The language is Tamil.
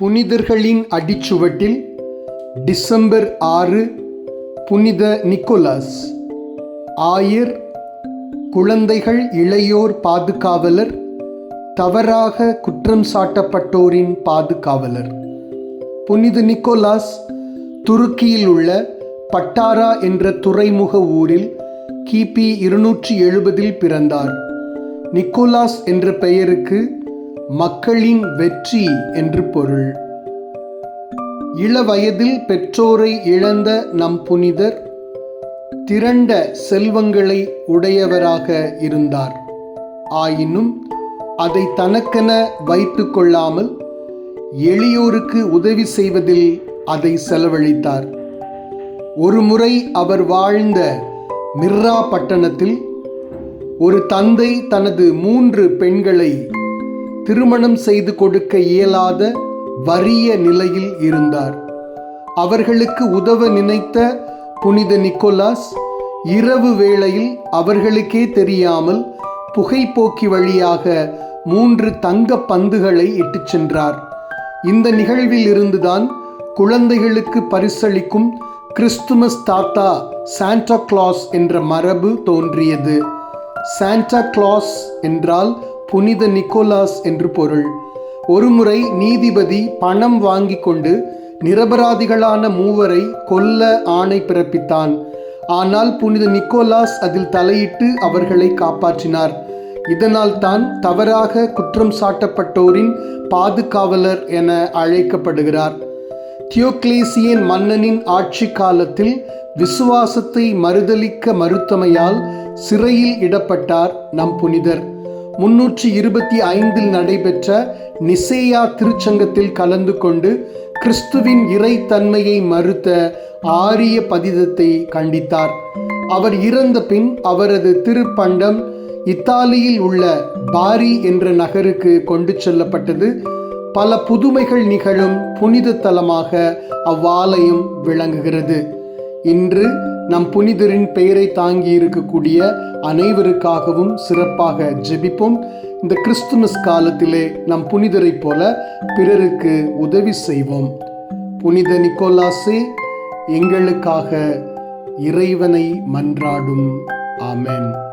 புனிதர்களின் அடிச்சுவட்டில் டிசம்பர் ஆறு புனித நிக்கோலாஸ். ஆயர் குழந்தைகள் இளையோர் பாதுகாவலர் தவறாக குற்றம் சாட்டப்பட்டோரின் பாதுகாவலர். புனித நிக்கோலாஸ் துருக்கியில் உள்ள பட்டாரா என்ற துறைமுக ஊரில் கிபி இருநூற்றி எழுபதில் பிறந்தார். நிக்கோலாஸ் என்ற பெயருக்கு மக்களின் வெற்றி என்று பொருள். இளவயதில் பெற்றோரை இழந்த நம் புனிதர் திரண்ட செல்வங்களை உடையவராக இருந்தார். ஆயினும் அதை தனக்கென வைத்து கொள்ளாமல் எளியோருக்கு உதவி செய்வதில் அதை செலவழித்தார். ஒருமுறை அவர் வாழ்ந்த மிர்ரா பட்டணத்தில் ஒரு தந்தை தனது மூன்று பெண்களை திருமணம் செய்து கொடுக்க இயலாத வறிய நிலையில் இருந்தார். அவர்களுக்கு உதவ நினைத்த புனித நிக்கோலாஸ் இரவு வேளையில் அவர்களுக்கே தெரியாமல் புகைப்போக்கி வழியாக மூன்று தங்க பந்துகளை இட்டுச் சென்றார். இந்த நிகழ்வில் இருந்துதான் குழந்தைகளுக்கு பரிசளிக்கும் கிறிஸ்துமஸ் தாத்தா சாண்டா கிளாஸ் என்ற மரபு தோன்றியது. சாண்டா கிளாஸ் என்றால் புனித நிக்கோலாஸ் என்று பொருள். ஒருமுறை நீதிபதி பணம் வாங்கி கொண்டு நிரபராதிகளான மூவரை கொல்ல ஆணை பிறப்பித்தான். ஆனால் புனித நிக்கோலாஸ் அதில் தலையிட்டு அவர்களை காப்பாற்றினார். இதனால் தான் தவறாக குற்றம் சாட்டப்பட்டோரின் பாதுகாவலர் என அழைக்கப்படுகிறார். தியோக்லேசியன் மன்னனின் ஆட்சி காலத்தில் விசுவாசத்தை மறுதலிக்க மறுத்தமையால் சிறையில் இடப்பட்டார் நம் புனிதர். முன்னூற்றி இருபத்தி ஐந்தில் நடைபெற்ற நிசேயா திருச்சங்கத்தில் கலந்து கொண்டு கிறிஸ்துவின் இறைத்தன்மையை மறுத்த ஆரிய பதிதத்தை கண்டித்தார். அவர் இறந்த பின் அவரது திருப்பண்டம் இத்தாலியில் உள்ள பாரி என்ற நகருக்கு கொண்டு செல்லப்பட்டது. பல புதுமைகள் நிகழும் புனித தலமாக அவ்வாலயம் விளங்குகிறது. இன்று நம் புனிதரின் பெயரை தாங்கி இருக்கக்கூடிய அனைவருக்காகவும் சிறப்பாக ஜெபிப்போம். இந்த கிறிஸ்துமஸ் காலத்திலே நம் புனிதரைப் போல பிறருக்கு உதவி செய்வோம். புனித நிக்கோலாசே எங்களுக்காக இறைவனை மன்றாடும். ஆமென்.